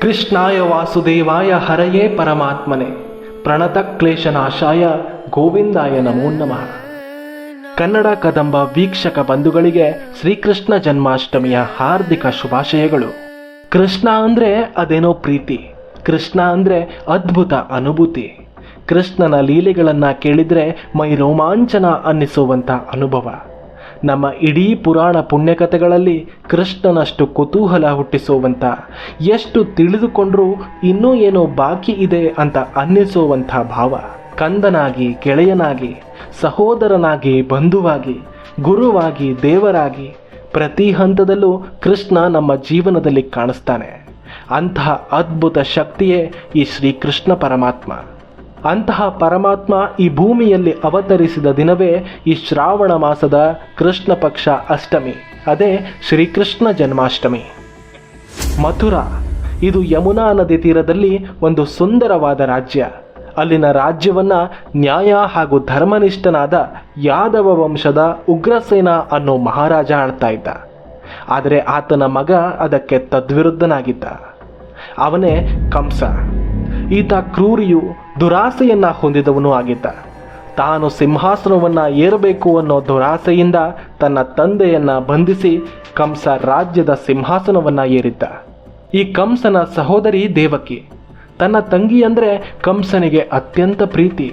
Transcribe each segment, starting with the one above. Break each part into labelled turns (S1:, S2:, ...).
S1: ಕೃಷ್ಣಾಯ ವಾಸುದೇವಾಯ ಹರಯೇ ಪರಮಾತ್ಮನೆ. ಪ್ರಣತ ಕ್ಲೇಶನಾಶಾಯ ಗೋವಿಂದಾಯ ನಮೋ ನಮಃ. ಕನ್ನಡ ಕದಂಬ ವೀಕ್ಷಕ ಬಂಧುಗಳಿಗೆ ಶ್ರೀಕೃಷ್ಣ ಜನ್ಮಾಷ್ಟಮಿಯ ಹಾರ್ದಿಕ ಶುಭಾಶಯಗಳು. ಕೃಷ್ಣ ಅಂದ್ರೆ ಅದೇನೋ ಪ್ರೀತಿ. ಕೃಷ್ಣ ಅಂದ್ರೆ ಅದ್ಭುತ ಅನುಭೂತಿ. ಕೃಷ್ಣನ ಲೀಲೆಗಳನ್ನ ಕೇಳಿದ್ರೆ ಮೈ ರೋಮಾಂಚನ ಅನ್ನಿಸುವಂತ ಅನುಭವ. ನಮ್ಮ ಇಡೀ ಪುರಾಣ ಪುಣ್ಯಕಥೆಗಳಲ್ಲಿ ಕೃಷ್ಣನಷ್ಟು ಕುತೂಹಲ ಹುಟ್ಟಿಸುವಂಥ, ಎಷ್ಟು ತಿಳಿದುಕೊಂಡರೂ ಇನ್ನೂ ಏನೋ ಬಾಕಿ ಇದೆ ಅಂತ ಅನ್ನಿಸುವಂಥ ಭಾವ. ಕಂದನಾಗಿ, ಗೆಳೆಯನಾಗಿ, ಸಹೋದರನಾಗಿ, ಬಂಧುವಾಗಿ, ಗುರುವಾಗಿ, ದೇವರಾಗಿ ಪ್ರತಿ ಹಂತದಲ್ಲೂ ಕೃಷ್ಣ ನಮ್ಮ ಜೀವನದಲ್ಲಿ ಕಾಣಿಸ್ತಾನೆ. ಅಂತಹ ಅದ್ಭುತ ಶಕ್ತಿಯೇ ಈ ಶ್ರೀಕೃಷ್ಣ ಪರಮಾತ್ಮ. ಅಂತಹ ಪರಮಾತ್ಮ ಈ ಭೂಮಿಯಲ್ಲಿ ಅವತರಿಸಿದ ದಿನವೇ ಈ ಶ್ರಾವಣ ಮಾಸದ ಕೃಷ್ಣ ಪಕ್ಷ ಅಷ್ಟಮಿ, ಅದೇ ಶ್ರೀಕೃಷ್ಣ ಜನ್ಮಾಷ್ಟಮಿ. ಮಥುರಾ, ಇದು ಯಮುನಾ ನದಿ ತೀರದಲ್ಲಿ ಒಂದು ಸುಂದರವಾದ ರಾಜ್ಯ. ಅಲ್ಲಿನ ರಾಜ್ಯವನ್ನ ನ್ಯಾಯ ಹಾಗೂ ಧರ್ಮನಿಷ್ಠನಾದ ಯಾದವ ವಂಶದ ಉಗ್ರಸೇನ ಅನ್ನೋ ಮಹಾರಾಜ ಆಳ್ತಾ ಇದ್ದ. ಆದರೆ ಆತನ ಮಗ ಅದಕ್ಕೆ ತದ್ವಿರುದ್ಧನಾಗಿದ್ದ. ಅವನೇ ಕಂಸ. ಈತ ಕ್ರೂರಿಯು ದುರಾಸೆಯನ್ನ ಹೊಂದಿದವನು ಆಗಿದ್ದ. ತಾನು ಸಿಂಹಾಸನವನ್ನ ಏರಬೇಕು ಅನ್ನೋ ದುರಾಸೆಯಿಂದ ತನ್ನ ತಂದೆಯನ್ನ ಬಂಧಿಸಿ ಕಂಸ ರಾಜ್ಯದ ಸಿಂಹಾಸನವನ್ನ ಏರಿದ್ದ. ಈ ಕಂಸನ ಸಹೋದರಿ ದೇವಕಿ, ತನ್ನ ತಂಗಿ ಅಂದ್ರೆ ಕಂಸನಿಗೆ ಅತ್ಯಂತ ಪ್ರೀತಿ,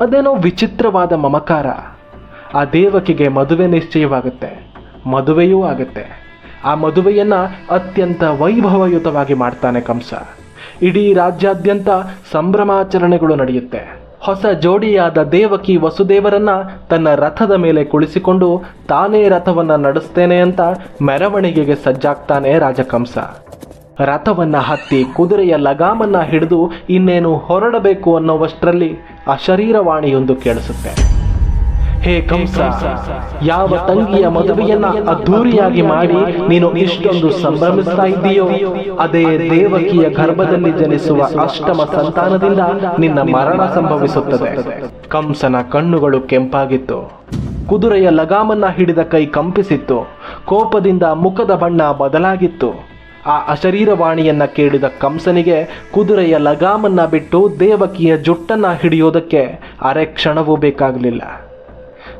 S1: ಅದೇನೋ ವಿಚಿತ್ರವಾದ ಮಮಕಾರ. ಆ ದೇವಕಿಗೆ ಮದುವೆ ನಿಶ್ಚಯವಾಗುತ್ತೆ, ಮದುವೆಯೂ ಆಗುತ್ತೆ. ಆ ಮದುವೆಯನ್ನು ಅತ್ಯಂತ ವೈಭವಯುತವಾಗಿ ಮಾಡ್ತಾನೆ ಕಂಸ. ಇಡೀ ರಾಜ್ಯಾದ್ಯಂತ ಸಂಭ್ರಮಾಚರಣೆಗಳು ನಡೆಯುತ್ತೆ. ಹೊಸ ಜೋಡಿಯಾದ ದೇವಕಿ ವಸುದೇವರನ್ನ ತನ್ನ ರಥದ ಮೇಲೆ ಕುಳಿಸಿಕೊಂಡು ತಾನೇ ರಥವನ್ನ ನಡೆಸ್ತೇನೆ ಅಂತ ಮೆರವಣಿಗೆಗೆ ಸಜ್ಜಾಗ್ತಾನೆ ರಾಜಕಂಸ. ರಥವನ್ನ ಹತ್ತಿ ಕುದುರೆಯ ಲಗಾಮನ್ನ ಹಿಡಿದು ಇನ್ನೇನು ಹೊರಡಬೇಕು ಅನ್ನೋವಷ್ಟರಲ್ಲಿ ಅಶರೀರವಾಣಿಯೊಂದು ಕೇಳಿಸುತ್ತೆ. ಹೇ ಕಂಸ, ಯಾವ ತಂಗಿಯ ಮದುವೆಯನ್ನ ಅದ್ಧೂರಿಯಾಗಿ ಮಾಡಿ ನೀನು ಇಷ್ಟೊಂದು ಸಂಭ್ರಮಿಸ್ತಾ ಇದ್ದೀಯೋ? ಅದೇ ದೇವಕಿಯ ಗರ್ಭದಲ್ಲಿ ಜನಿಸುವ ಅಷ್ಟಮ ಸಂತಾನದಿಂದ ನಿನ್ನ ಮರಣ ಸಂಭವಿಸುತ್ತದೆ. ಕಂಸನ ಕಣ್ಣುಗಳು ಕೆಂಪಾಗಿತ್ತು. ಕುದುರೆಯ ಲಗಾಮನ್ನ ಹಿಡಿದ ಕೈ ಕಂಪಿಸಿತ್ತು. ಕೋಪದಿಂದ ಮುಖದ ಬಣ್ಣ ಬದಲಾಗಿತ್ತು. ಆ ಅಶರೀರವಾಣಿಯನ್ನ ಕೇಳಿದ ಕಂಸನಿಗೆ ಕುದುರೆಯ ಲಗಾಮನ್ನ ಬಿಟ್ಟು ದೇವಕಿಯ ಜುಟ್ಟನ್ನ ಹಿಡಿಯೋದಕ್ಕೆ ಅರೆ ಕ್ಷಣವೂ ಬೇಕಾಗಲಿಲ್ಲ.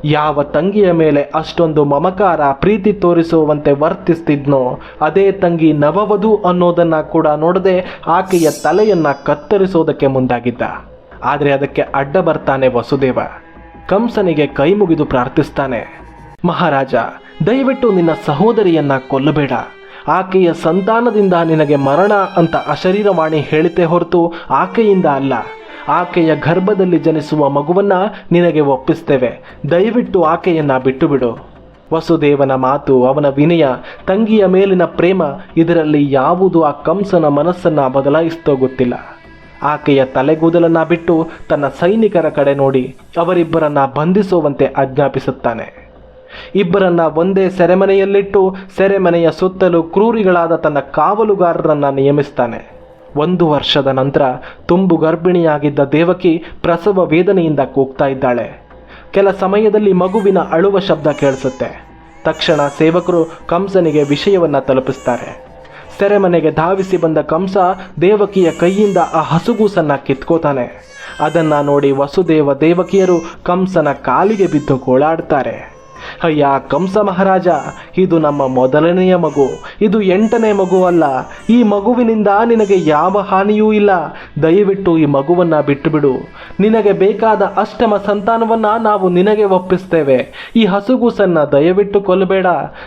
S1: ಯಾವ ತಂಗಿಯ ಮೇಲೆ ಅಷ್ಟೊಂದು ಮಮಕಾರ ಪ್ರೀತಿ ತೋರಿಸುವಂತೆ ವರ್ತಿಸ್ತಿದ್ನೋ, ಅದೇ ತಂಗಿ ನವವಧು ಅನ್ನೋದನ್ನ ಕೂಡ ನೋಡದೆ ಆಕೆಯ ತಲೆಯನ್ನ ಕತ್ತರಿಸೋದಕ್ಕೆ ಮುಂದಾಗಿದ್ದ. ಆದರೆ ಅದಕ್ಕೆ ಅಡ್ಡ ಬರ್ತಾನೆ ವಸುದೇವ. ಕಂಸನಿಗೆ ಕೈ ಮುಗಿದು ಪ್ರಾರ್ಥಿಸ್ತಾನೆ, ಮಹಾರಾಜ, ದಯವಿಟ್ಟು ನಿನ್ನ ಸಹೋದರಿಯನ್ನ ಕೊಲ್ಲಬೇಡ. ಆಕೆಯ ಸಂತಾನದಿಂದ ನಿನಗೆ ಮರಣ ಅಂತ ಅಶರೀರವಾಣಿ ಹೇಳಿತೆ ಹೊರತು ಆಕೆಯಿಂದ ಅಲ್ಲ. ಆಕೆಯ ಗರ್ಭದಲ್ಲಿ ಜನಿಸುವ ಮಗುವನ್ನ ನಿನಗೆ ಒಪ್ಪಿಸ್ತೇವೆ. ದಯವಿಟ್ಟು ಆಕೆಯನ್ನು ಬಿಟ್ಟು ಬಿಡು ವಸುದೇವನ ಮಾತು ಅವನ ವಿನಯ, ತಂಗಿಯ ಮೇಲಿನ ಪ್ರೇಮ, ಇದರಲ್ಲಿ ಯಾವುದು ಆ ಕಂಸನ ಮನಸ್ಸನ್ನ ಬದಲಾಯಿಸ್ತೋ ಗೊತ್ತಿಲ್ಲ. ಆಕೆಯ ತಲೆಗೂದಲನ್ನು ಬಿಟ್ಟು ತನ್ನ ಸೈನಿಕರ ಕಡೆ ನೋಡಿ ಅವರಿಬ್ಬರನ್ನ ಬಂಧಿಸುವಂತೆ ಆಜ್ಞಾಪಿಸುತ್ತಾನೆ. ಇಬ್ಬರನ್ನ ಒಂದೇ ಸೆರೆಮನೆಯಲ್ಲಿಟ್ಟು ಸೆರೆಮನೆಯ ಸುತ್ತಲೂ ಕ್ರೂರಿಗಳಾದ ತನ್ನ ಕಾವಲುಗಾರರನ್ನ ನಿಯಮಿಸ್ತಾನೆ. ಒಂದು ವರ್ಷದ ನಂತರ ತುಂಬು ಗರ್ಭಿಣಿಯಾಗಿದ್ದ ದೇವಕಿ ಪ್ರಸವ ವೇದನೆಯಿಂದ ಕೂಗ್ತಾ ಇದ್ದಾಳೆ. ಕೆಲ ಸಮಯದಲ್ಲಿ ಮಗುವಿನ ಅಳುವ ಶಬ್ದ ಕೇಳಿಸುತ್ತೆ. ತಕ್ಷಣ ಸೇವಕರು ಕಂಸನಿಗೆ ವಿಷಯವನ್ನು ತಲುಪಿಸ್ತಾರೆ. ಸೆರೆಮನೆಗೆ ಧಾವಿಸಿ ಬಂದ ಕಂಸ ದೇವಕಿಯ ಕೈಯಿಂದ ಆ ಹಸುಗೂಸನ್ನು ಕಿತ್ಕೋತಾನೆ. ಅದನ್ನು ನೋಡಿ ವಸುದೇವ ದೇವಕಿಯರು ಕಂಸನ ಕಾಲಿಗೆ ಬಿದ್ದು ಗೋಳಾಡ್ತಾರೆ. ಅಯ್ಯ, ಕಂಸ ಮಹಾರಾಜ, ಇದು ನಮ್ಮ ಮೊದಲನೆಯ ಮಗು. ಇದು ಎಂಟನೇ ಮಗು ಅಲ್ಲ. ಈ ಮಗುವಿನಿಂದ ನಿನಗೆ ಯಾವ ಹಾನಿಯೂ ಇಲ್ಲ. ದಯವಿಟ್ಟು ಈ ಮಗುವನ್ನ ಬಿಟ್ಟುಬಿಡು. ನಿನಗೆ ಬೇಕಾದ ಅಷ್ಟಮ ಸಂತಾನವನ್ನ ನಾವು ನಿನಗೆ ಒಪ್ಪಿಸ್ತೇವೆ. ಈ ಹಸುಗೂಸನ್ನ ದಯವಿಟ್ಟು ಕೊಲ್ಲಬೇಡ.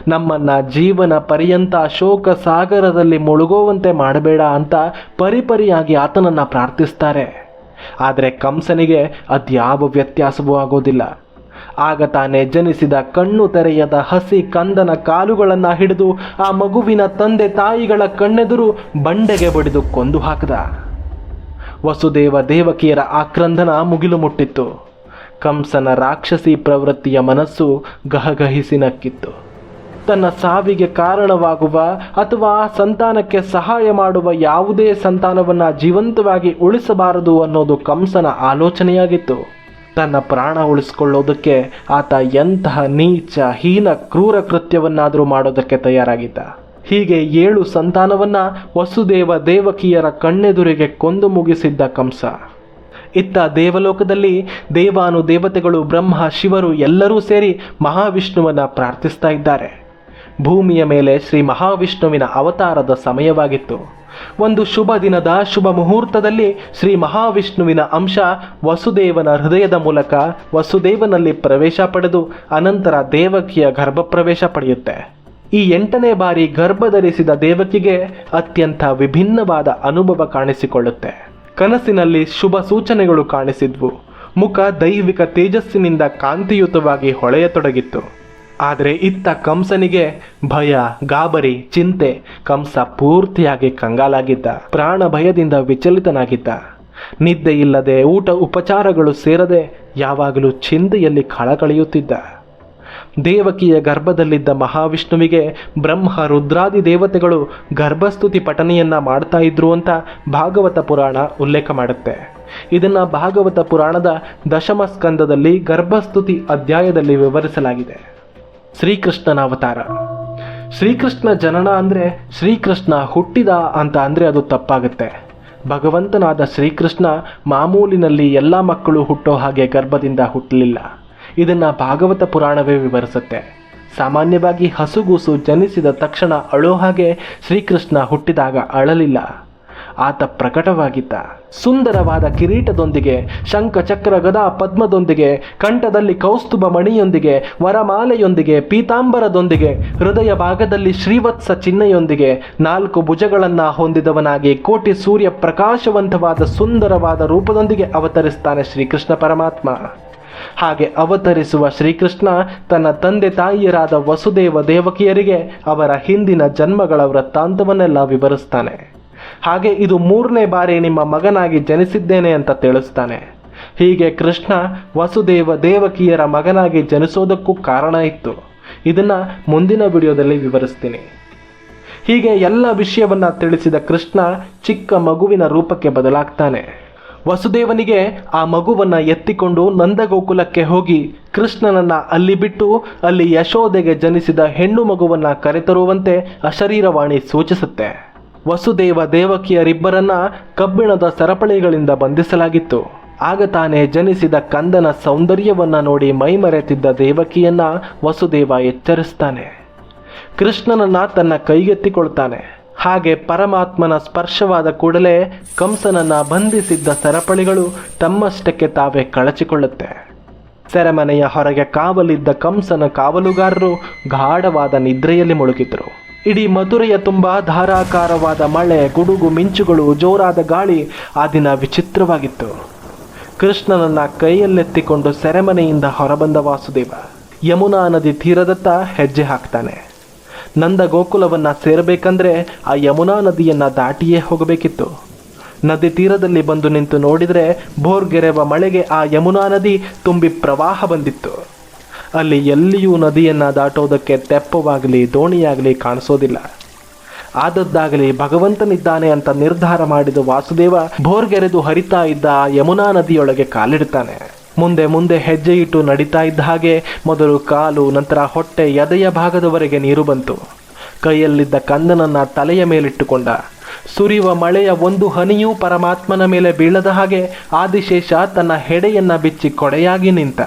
S1: ನಮ್ಮನ್ನ ಜೀವನ ಪರ್ಯಂತ ಶೋಕ ಸಾಗರದಲ್ಲಿ ಮುಳುಗುವಂತೆ ಮಾಡಬೇಡ ಅಂತ ಪರಿಪರಿಯಾಗಿ ಆತನನ್ನ ಪ್ರಾರ್ಥಿಸ್ತಾರೆ. ಆದರೆ ಕಂಸನಿಗೆ ಅದ್ಯಾವ ವ್ಯತ್ಯಾಸವೂ ಆಗೋದಿಲ್ಲ. ಆಗ ತಾನೇ ಜನಿಸಿದ ಕಣ್ಣು ತೆರೆಯದ ಹಸಿ ಕಂದನ ಕಾಲುಗಳನ್ನು ಹಿಡಿದು ಆ ಮಗುವಿನ ತಂದೆ ತಾಯಿಗಳ ಕಣ್ಣೆದುರು ಬಂಡೆಗೆ ಬಡಿದು ಕೊಂದು ಹಾಕಿದ. ವಸುದೇವ ದೇವಕಿಯರ ಆಕ್ರಂದನ ಮುಗಿಲು ಮುಟ್ಟಿತ್ತು. ಕಂಸನ ರಾಕ್ಷಸಿ ಪ್ರವೃತ್ತಿಯ ಮನಸ್ಸು ಗಹಗಹಿಸಿ ನಕ್ಕಿತ್ತು ತನ್ನ ಸಾವಿಗೆ ಕಾರಣವಾಗುವ ಅಥವಾ ಸಂತಾನಕ್ಕೆ ಸಹಾಯ ಮಾಡುವ ಯಾವುದೇ ಸಂತಾನವನ್ನು ಜೀವಂತವಾಗಿ ಉಳಿಸಬಾರದು ಅನ್ನೋದು ಕಂಸನ ಆಲೋಚನೆಯಾಗಿತ್ತು. ತನ್ನ ಪ್ರಾಣ ಉಳಿಸ್ಕೊಳ್ಳೋದಕ್ಕೆ ಆತ ಎಂತಹ ನೀಚ, ಹೀನ, ಕ್ರೂರ ಕೃತ್ಯವನ್ನಾದರೂ ಮಾಡೋದಕ್ಕೆ ತಯಾರಾಗಿದ್ದ. ಹೀಗೆ ಏಳು ಸಂತಾನವನ್ನ ವಸುದೇವ ದೇವಕಿಯರ ಕಣ್ಣೆದುರಿಗೆ ಕೊಂದು ಮುಗಿಸಿದ್ದ ಕಂಸ. ಇತ್ತ ದೇವಲೋಕದಲ್ಲಿ ದೇವಾನು ದೇವತೆಗಳು ಬ್ರಹ್ಮ, ಶಿವರು ಎಲ್ಲರೂ ಸೇರಿ ಮಹಾವಿಷ್ಣುವನ್ನ ಪ್ರಾರ್ಥಿಸ್ತಾ ಇದ್ದಾರೆ. ಭೂಮಿಯ ಮೇಲೆ ಶ್ರೀ ಮಹಾವಿಷ್ಣುವಿನ ಅವತಾರದ ಸಮಯವಾಗಿತ್ತು. ಒಂದು ಶುಭ ದಿನದ ಶುಭ ಮುಹೂರ್ತದಲ್ಲಿ ಶ್ರೀ ಮಹಾವಿಷ್ಣುವಿನ ಅಂಶ ವಸುದೇವನ ಹೃದಯದ ಮೂಲಕ ವಸುದೇವನಲ್ಲಿ ಪ್ರವೇಶ ಪಡೆದು ಅನಂತರ ದೇವಕಿಯ ಗರ್ಭಪ್ರವೇಶ ಪಡೆಯುತ್ತೆ. ಈ ಎಂಟನೇ ಬಾರಿ ಗರ್ಭ ಧರಿಸಿದ ದೇವಕಿಗೆ ಅತ್ಯಂತ ವಿಭಿನ್ನವಾದ ಅನುಭವ ಕಾಣಿಸಿಕೊಳ್ಳುತ್ತೆ. ಕನಸಿನಲ್ಲಿ ಶುಭ ಸೂಚನೆಗಳು ಕಾಣಿಸಿದ್ವು. ಮುಖ ದೈವಿಕ ತೇಜಸ್ಸಿನಿಂದ ಕಾಂತಿಯುತವಾಗಿ ಹೊಳೆಯತೊಡಗಿತ್ತು. ಆದರೆ ಇತ್ತ ಕಂಸನಿಗೆ ಭಯ, ಗಾಬರಿ, ಚಿಂತೆ, ಕಂಸ ಪೂರ್ತಿಯಾಗಿ ಕಂಗಾಲಾಗಿದ್ದ. ಪ್ರಾಣ ಭಯದಿಂದ ವಿಚಲಿತನಾಗಿದ್ದ. ನಿದ್ದೆ ಇಲ್ಲದೆ ಊಟ ಉಪಚಾರಗಳು ಸೇರದೆ ಯಾವಾಗಲೂ ಚಿಂತೆಯಲ್ಲಿ ಕಳಕಳಿಯುತ್ತಿದ್ದ. ದೇವಕಿಯ ಗರ್ಭದಲ್ಲಿದ್ದ ಮಹಾವಿಷ್ಣುವಿಗೆ ಬ್ರಹ್ಮ ರುದ್ರಾದಿ ದೇವತೆಗಳು ಗರ್ಭಸ್ತುತಿ ಪಠನೆಯನ್ನ ಮಾಡ್ತಾ ಇದ್ರು ಅಂತ ಭಾಗವತ ಪುರಾಣ ಉಲ್ಲೇಖ ಮಾಡುತ್ತೆ. ಇದನ್ನ ಭಾಗವತ ಪುರಾಣದ ದಶಮ ಸ್ಕಂದದಲ್ಲಿ ಗರ್ಭಸ್ತುತಿ ಅಧ್ಯಾಯದಲ್ಲಿ ವಿವರಿಸಲಾಗಿದೆ. ಶ್ರೀಕೃಷ್ಣನ ಅವತಾರ. ಶ್ರೀಕೃಷ್ಣ ಜನನ ಅಂದರೆ ಶ್ರೀಕೃಷ್ಣ ಹುಟ್ಟಿದ ಅಂತ ಅಂದರೆ ಅದು ತಪ್ಪಾಗುತ್ತೆ. ಭಗವಂತನಾದ ಶ್ರೀಕೃಷ್ಣ ಮಾಮೂಲಿನಲ್ಲಿ ಎಲ್ಲ ಮಕ್ಕಳು ಹುಟ್ಟೋ ಹಾಗೆ ಗರ್ಭದಿಂದ ಹುಟ್ಟಲಿಲ್ಲ ಇದನ್ನು ಭಾಗವತ ಪುರಾಣವೇ ವಿವರಿಸುತ್ತೆ. ಸಾಮಾನ್ಯವಾಗಿ ಹಸುಗೂಸು ಜನಿಸಿದ ತಕ್ಷಣ ಅಳೋ ಹಾಗೆ ಶ್ರೀಕೃಷ್ಣ ಹುಟ್ಟಿದಾಗ ಅಳಲಿಲ್ಲ. ಆತ ಪ್ರಕಟವಾಗಿದ್ದ. ಸುಂದರವಾದ ಕಿರೀಟದೊಂದಿಗೆ ಶಂಖ ಚಕ್ರ ಗದಾ ಪದ್ಮದೊಂದಿಗೆ, ಕಂಠದಲ್ಲಿ ಕೌಸ್ತುಭ ಮಣಿಯೊಂದಿಗೆ, ವರಮಾಲೆಯೊಂದಿಗೆ, ಪೀತಾಂಬರದೊಂದಿಗೆ, ಹೃದಯ ಭಾಗದಲ್ಲಿ ಶ್ರೀವತ್ಸ ಚಿಹ್ನೆಯೊಂದಿಗೆ ನಾಲ್ಕು ಭುಜಗಳನ್ನ ಹೊಂದಿದವನಾಗಿ ಕೋಟಿ ಸೂರ್ಯ ಪ್ರಕಾಶವಂತವಾದ ಸುಂದರವಾದ ರೂಪದೊಂದಿಗೆ ಅವತರಿಸ್ತಾನೆ ಶ್ರೀಕೃಷ್ಣ ಪರಮಾತ್ಮ. ಹಾಗೆ ಅವತರಿಸುವ ಶ್ರೀಕೃಷ್ಣ ತನ್ನ ತಂದೆ ತಾಯಿಯರಾದ ವಸುದೇವ ದೇವಕಿಯರಿಗೆ ಅವರ ಹಿಂದಿನ ಜನ್ಮಗಳ ವೃತ್ತಾಂತವನ್ನೆಲ್ಲ ವಿವರಿಸ್ತಾನೆ. ಹಾಗೆ ಇದು ಮೂರನೇ ಬಾರಿ ನಿಮ್ಮ ಮಗನಾಗಿ ಜನಿಸಿದ್ದೇನೆ ಅಂತ ತಿಳಿಸ್ತಾನೆ. ಹೀಗೆ ಕೃಷ್ಣ ವಸುದೇವ ದೇವಕಿಯರ ಮಗನಾಗಿ ಜನಿಸೋದಕ್ಕೂ ಕಾರಣ ಇತ್ತು. ಇದನ್ನ ಮುಂದಿನ ವಿಡಿಯೋದಲ್ಲಿ ವಿವರಿಸ್ತೀನಿ. ಹೀಗೆ ಎಲ್ಲ ವಿಷಯವನ್ನ ತಿಳಿಸಿದ ಕೃಷ್ಣ ಚಿಕ್ಕ ಮಗುವಿನ ರೂಪಕ್ಕೆ ಬದಲಾಗ್ತಾನೆ. ವಸುದೇವನಿಗೆ ಆ ಮಗುವನ್ನ ಎತ್ತಿಕೊಂಡು ನಂದಗೋಕುಲಕ್ಕೆ ಹೋಗಿ ಕೃಷ್ಣನನ್ನ ಅಲ್ಲಿ ಬಿಟ್ಟು ಅಲ್ಲಿ ಯಶೋದೆಗೆ ಜನಿಸಿದ ಹೆಣ್ಣು ಮಗುವನ್ನ ಕರೆತರುವಂತೆ ಅಶರೀರವಾಣಿ ಸೂಚಿಸುತ್ತೆ. ವಸುದೇವ ದೇವಕಿಯರಿಬ್ಬರನ್ನ ಕಬ್ಬಿಣದ ಸರಪಳಿಗಳಿಂದ ಬಂಧಿಸಲಾಗಿತ್ತು. ಆಗ ತಾನೇ ಜನಿಸಿದ ಕಂದನ ಸೌಂದರ್ಯವನ್ನ ನೋಡಿ ಮೈಮರೆತಿದ್ದ ದೇವಕಿಯನ್ನ ವಸುದೇವ ಎಚ್ಚರಿಸ್ತಾನೆ. ಕೃಷ್ಣನನ್ನ ತನ್ನ ಕೈಗೆತ್ತಿಕೊಳ್ತಾನೆ. ಹಾಗೆ ಪರಮಾತ್ಮನ ಸ್ಪರ್ಶವಾದ ಕೂಡಲೇ ಕಂಸನನ್ನ ಬಂಧಿಸಿದ್ದ ಸರಪಳಿಗಳು ತಮ್ಮಷ್ಟಕ್ಕೆ ತಾವೇ ಕಳಚಿಕೊಳ್ಳುತ್ತೆ. ಸೆರೆಮನೆಯ ಹೊರಗೆ ಕಾವಲಿದ್ದ ಕಂಸನ ಕಾವಲುಗಾರರು ಗಾಢವಾದ ನಿದ್ರೆಯಲ್ಲಿ ಮುಳುಗಿದ್ರು. ಇಡೀ ಮಧುರೆಯ ತುಂಬ ಧಾರಾಕಾರವಾದ ಮಳೆ, ಗುಡುಗು, ಮಿಂಚುಗಳು, ಜೋರಾದ ಗಾಳಿ ಆ ದಿನ ವಿಚಿತ್ರವಾಗಿತ್ತು. ಕೃಷ್ಣನನ್ನ ಕೈಯಲ್ಲೆತ್ತಿಕೊಂಡು ಸೆರೆಮನೆಯಿಂದ ಹೊರಬಂದ ವಾಸುದೇವ ಯಮುನಾ ನದಿ ತೀರದತ್ತ ಹೆಜ್ಜೆ ಹಾಕ್ತಾನೆ. ನಂದ ಗೋಕುಲವನ್ನ ಸೇರಬೇಕಂದ್ರೆ ಆ ಯಮುನಾ ನದಿಯನ್ನ ದಾಟಿಯೇ ಹೋಗಬೇಕಿತ್ತು. ನದಿ ತೀರದಲ್ಲಿ ಬಂದು ನಿಂತು ನೋಡಿದರೆ ಬೋರ್ಗೆರೆವ ಮಳೆಗೆ ಆ ಯಮುನಾ ನದಿ ತುಂಬಿ ಪ್ರವಾಹ ಬಂದಿತ್ತು. ಅಲ್ಲಿ ಎಲ್ಲಿಯೂ ನದಿಯನ್ನು ದಾಟೋದಕ್ಕೆ ತೆಪ್ಪವಾಗಲಿ, ದೋಣಿಯಾಗಲಿ ಕಾಣಿಸೋದಿಲ್ಲ. ಆದದ್ದಾಗಲಿ ಭಗವಂತನಿದ್ದಾನೆ ಅಂತ ನಿರ್ಧಾರ ಮಾಡಿದ ವಾಸುದೇವ ಭೋರ್ಗೆರೆದು ಹರಿತಾ ಇದ್ದ ಯಮುನಾ ನದಿಯೊಳಗೆ ಕಾಲಿಡ್ತಾನೆ ಮುಂದೆ ಮುಂದೆ ಹೆಜ್ಜೆ ಇಟ್ಟು ನಡೀತಾ ಇದ್ದ ಹಾಗೆ ಮೊದಲು ಕಾಲು, ನಂತರ ಹೊಟ್ಟೆ ಎದೆಯ ಭಾಗದವರೆಗೆ ನೀರು ಬಂತು. ಕೈಯಲ್ಲಿದ್ದ ಕಂದನನ್ನ ತಲೆಯ ಮೇಲಿಟ್ಟುಕೊಂಡ. ಸುರಿಯುವ ಮಳೆಯ ಒಂದು ಹನಿಯೂ ಪರಮಾತ್ಮನ ಮೇಲೆ ಬೀಳದ ಹಾಗೆ ಆದಿಶೇಷ ತನ್ನ ಹೆಡೆಯನ್ನ ಬಿಚ್ಚಿ ಕೊಡೆಯಾಗಿ ನಿಂತ.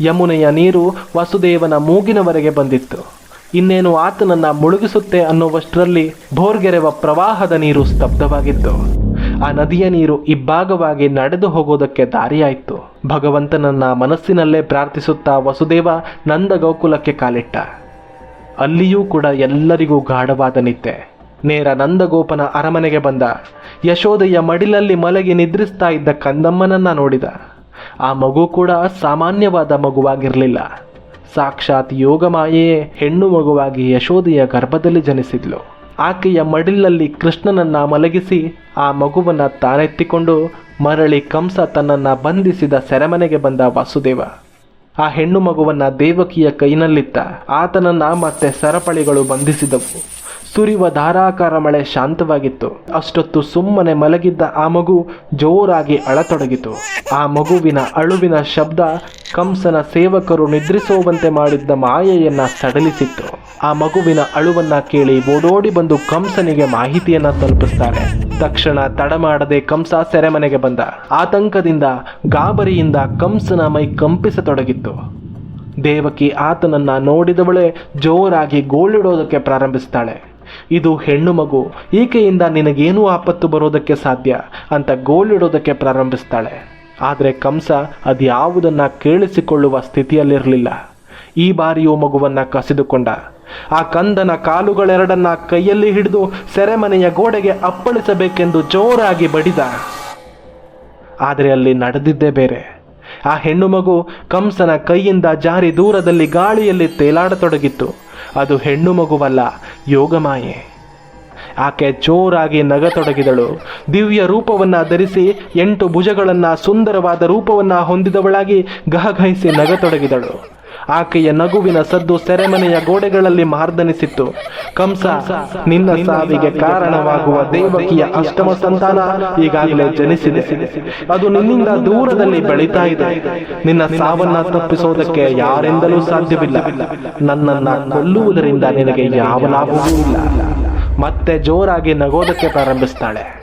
S1: ಯಮುನೆಯ ನೀರು ವಸುದೇವನ ಮೂಗಿನವರೆಗೆ ಬಂದಿತ್ತು. ಇನ್ನೇನು ಆತನನ್ನ ಮುಳುಗಿಸುತ್ತೆ ಅನ್ನುವಷ್ಟರಲ್ಲಿ ಭೋರ್ಗೆರೆವ ಪ್ರವಾಹದ ನೀರು ಸ್ತಬ್ಧವಾಗಿತ್ತು. ಆ ನದಿಯ ನೀರು ಇಬ್ಬಾಗವಾಗಿ ನಡೆದು ಹೋಗೋದಕ್ಕೆ ದಾರಿಯಾಯಿತು. ಭಗವಂತನನ್ನ ಮನಸ್ಸಿನಲ್ಲೇ ಪ್ರಾರ್ಥಿಸುತ್ತಾ ವಸುದೇವ ನಂದ ಗೋಕುಲಕ್ಕೆ ಕಾಲಿಟ್ಟ. ಅಲ್ಲಿಯೂ ಕೂಡ ಎಲ್ಲರಿಗೂ ಗಾಢವಾದ ನಿದ್ದೆ. ನೇರ ನಂದಗೋಪನ ಅರಮನೆಗೆ ಬಂದ. ಯಶೋದೆಯ ಮಡಿಲಲ್ಲಿ ಮಲಗಿ ನಿದ್ರಿಸ್ತಾ ಇದ್ದ ಕಂದಮ್ಮನನ್ನ ನೋಡಿದ. ಆ ಮಗು ಕೂಡ ಸಾಮಾನ್ಯವಾದ ಮಗುವಾಗಿರಲಿಲ್ಲ. ಸಾಕ್ಷಾತ್ ಯೋಗಮಾಯೆಯೇ ಹೆಣ್ಣು ಮಗುವಾಗಿ ಯಶೋದೆಯ ಗರ್ಭದಲ್ಲಿ ಜನಿಸಿದ್ಲು. ಆಕೆಯ ಮಡಿಲಲ್ಲಿ ಕೃಷ್ಣನನ್ನ ಮಲಗಿಸಿ ಆ ಮಗುವನ್ನ ತಾನೆತ್ತಿಕೊಂಡು ಮರಳಿ ಕಂಸ ತನ್ನನ್ನ ಬಂಧಿಸಿದ ಸೆರೆಮನೆಗೆ ಬಂದ ವಾಸುದೇವ. ಆ ಹೆಣ್ಣು ಮಗುವನ್ನ ದೇವಕಿಯ ಕೈನಲ್ಲಿತ್ತ ಆತನನ್ನ ಮತ್ತೆ ಸರಪಳಿಗಳು ಬಂಧಿಸಿದವು. ಸುರಿವ ಧಾರಾಕಾರ ಮಳೆ ಶಾಂತವಾಗಿತ್ತು. ಅಷ್ಟೊತ್ತು ಸುಮ್ಮನೆ ಮಲಗಿದ್ದ ಆ ಮಗು ಜೋರಾಗಿ ಅಳತೊಡಗಿತು. ಆ ಮಗುವಿನ ಅಳುವಿನ ಶಬ್ದ ಕಂಸನ ಸೇವಕರು ನಿದ್ರಿಸುವಂತೆ ಮಾಡಿದ್ದ ಮಾಯೆಯನ್ನ ಸಡಲಿಸಿತ್ತು. ಆ ಮಗುವಿನ ಅಳುವನ್ನ ಕೇಳಿ ಓಡೋಡಿ ಬಂದು ಕಂಸನಿಗೆ ಮಾಹಿತಿಯನ್ನ ತಲುಪಿಸ್ತಾರೆ. ತಕ್ಷಣ ತಡ ಮಾಡದೆ ಕಂಸ ಸೆರೆಮನೆಗೆ ಬಂದ. ಆತಂಕದಿಂದ ಗಾಬರಿಯಿಂದ ಕಂಸನ ಮೈ ಕಂಪಿಸತೊಡಗಿತ್ತು. ದೇವಕಿ ಆತನನ್ನ ನೋಡಿದವಳೆ ಜೋರಾಗಿ ಗೋಳಿಡೋದಕ್ಕೆ ಪ್ರಾರಂಭಿಸ್ತಾಳೆ. ಇದು ಹೆಣ್ಣು ಮಗು, ಈಕೆಯಿಂದ ನಿನಗೇನೂ ಆಪತ್ತು ಬರೋದಕ್ಕೆ ಸಾಧ್ಯ ಅಂತ ಗೋಲಿಡೋದಕ್ಕೆ ಪ್ರಾರಂಭಿಸ್ತಾಳೆ. ಆದರೆ ಕಂಸ ಅದ್ಯಾವುದನ್ನು ಕೇಳಿಸಿಕೊಳ್ಳುವ ಸ್ಥಿತಿಯಲ್ಲಿರಲಿಲ್ಲ. ಈ ಬಾರಿಯೂ ಮಗುವನ್ನ ಕಸಿದುಕೊಂಡ. ಆ ಕಂದನ ಕಾಲುಗಳೆರಡನ್ನ ಕೈಯಲ್ಲಿ ಹಿಡಿದು ಸೆರೆಮನೆಯ ಗೋಡೆಗೆ ಅಪ್ಪಳಿಸಬೇಕೆಂದು ಜೋರಾಗಿ ಬಡಿದ. ಆದರೆ ಅಲ್ಲಿ ನಡೆದಿದ್ದೇ ಬೇರೆ. ಆ ಹೆಣ್ಣು ಮಗು ಕಂಸನ ಕೈಯಿಂದ ಜಾರಿ ದೂರದಲ್ಲಿ ಗಾಳಿಯಲ್ಲಿ ತೇಲಾಡತೊಡಗಿತ್ತು. ಅದು ಹೆಣ್ಣು ಮಗುವಲ್ಲ, ಯೋಗಮಾಯೆ. ಆಕೆ ಜೋರಾಗಿ ನಗತೊಡಗಿದಳು. ದಿವ್ಯ ರೂಪವನ್ನ ಧರಿಸಿ ಎಂಟು ಭುಜಗಳನ್ನ ಸುಂದರವಾದ ರೂಪವನ್ನ ಹೊಂದಿದವಳಾಗಿ ಗಹಗಹಿಸಿ ನಗತೊಡಗಿದಳು. ಆಕೆಯ ನಗುವಿನ ಸದ್ದು ಸೆರೆಮನೆಯ ಗೋಡೆಗಳಲ್ಲಿ ಮಾರ್ದನಿಸಿತ್ತು. ಕಂಸ, ನಿನ್ನ ಸಾವಿಗೆ ಕಾರಣವಾಗುವ ದೇವಕಿಯ ಅಷ್ಟಮ ಸಂತಾನ ಈಗಾಗಲೇ ಜನಿಸಿದೆ. ಅದು ನಿನ್ನಿಂದ ದೂರದಲ್ಲಿ ಬೆಳೀತಾ ಇದೆ. ನಿನ್ನ ಸಾವನ್ನ ತಪ್ಪಿಸೋದಕ್ಕೆ ಯಾರಿಂದಲೂ ಸಾಧ್ಯವಿಲ್ಲ. ನನ್ನನ್ನ ಕೊಲ್ಲುವುದರಿಂದ ನಿನಗೆ ಯಾವ ಲಾಭವೂ ಇಲ್ಲ. ಮತ್ತೆ ಜೋರಾಗಿ ನಗೋದಕ್ಕೆ ಪ್ರಾರಂಭಿಸ್ತಾಳೆ.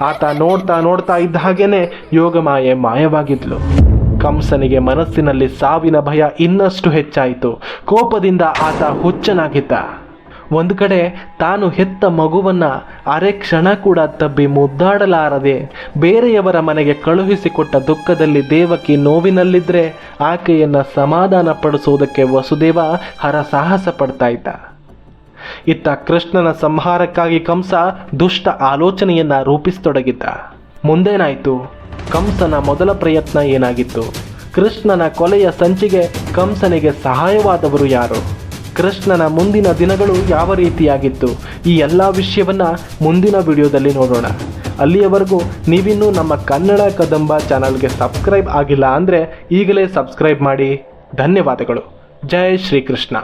S1: ಆತ ನೋಡ್ತಾ ನೋಡ್ತಾ ಇದ್ದ ಹಾಗೇನೆ ಯೋಗಮಾಯೆ ಮಾಯವಾಗಿದ್ಲು. ಕಂಸನಿಗೆ ಮನಸ್ಸಿನಲ್ಲಿ ಸಾವಿನ ಭಯ ಇನ್ನಷ್ಟು ಹೆಚ್ಚಾಯಿತು. ಕೋಪದಿಂದ ಆತ ಹುಚ್ಚನಾಗಿದ್ದ. ಒಂದು ಕಡೆ ತಾನು ಹೆತ್ತ ಮಗುವನ್ನ ಅರೆ ಕ್ಷಣ ಕೂಡ ತಬ್ಬಿ ಮುದ್ದಾಡಲಾರದೆ ಬೇರೆಯವರ ಮನೆಗೆ ಕಳುಹಿಸಿಕೊಟ್ಟ ದುಃಖದಲ್ಲಿ ದೇವಕಿ ನೋವಿನಲ್ಲಿದ್ರೆ ಆಕೆಯನ್ನು ಸಮಾಧಾನ ಪಡಿಸುವುದಕ್ಕೆ ವಸುದೇವ ಹರಸಾಹಸ ಪಡ್ತಾ ಇದ್ದ. ಇತ್ತ ಕೃಷ್ಣನ ಸಂಹಾರಕ್ಕಾಗಿ ಕಂಸ ದುಷ್ಟ ಆಲೋಚನೆಯನ್ನ ರೂಪಿಸತೊಡಗಿದ್ದ. ಮುಂದೇನಾಯ್ತು? ಕಂಸನ ಮೊದಲ ಪ್ರಯತ್ನ ಏನಾಗಿತ್ತು? ಕೃಷ್ಣನ ಕೊಲೆಯ ಸಂಚಿಗೆ ಕಂಸನಿಗೆ ಸಹಾಯವಾದವರು ಯಾರು? ಕೃಷ್ಣನ ಮುಂದಿನ ದಿನಗಳು ಯಾವ ರೀತಿಯಾಗಿತ್ತು? ಈ ಎಲ್ಲ ವಿಷಯವನ್ನ ಮುಂದಿನ ವಿಡಿಯೋದಲ್ಲಿ ನೋಡೋಣ. ಅಲ್ಲಿಯವರೆಗೂ ನೀವಿನ್ನೂ ನಮ್ಮ ಕನ್ನಡ ಕದಂಬ ಚಾನಲ್ಗೆ ಸಬ್ಸ್ಕ್ರೈಬ್ ಆಗಿಲ್ಲ ಅಂದರೆ ಈಗಲೇ ಸಬ್ಸ್ಕ್ರೈಬ್ ಮಾಡಿ. ಧನ್ಯವಾದಗಳು. ಜೈ ಶ್ರೀಕೃಷ್ಣ.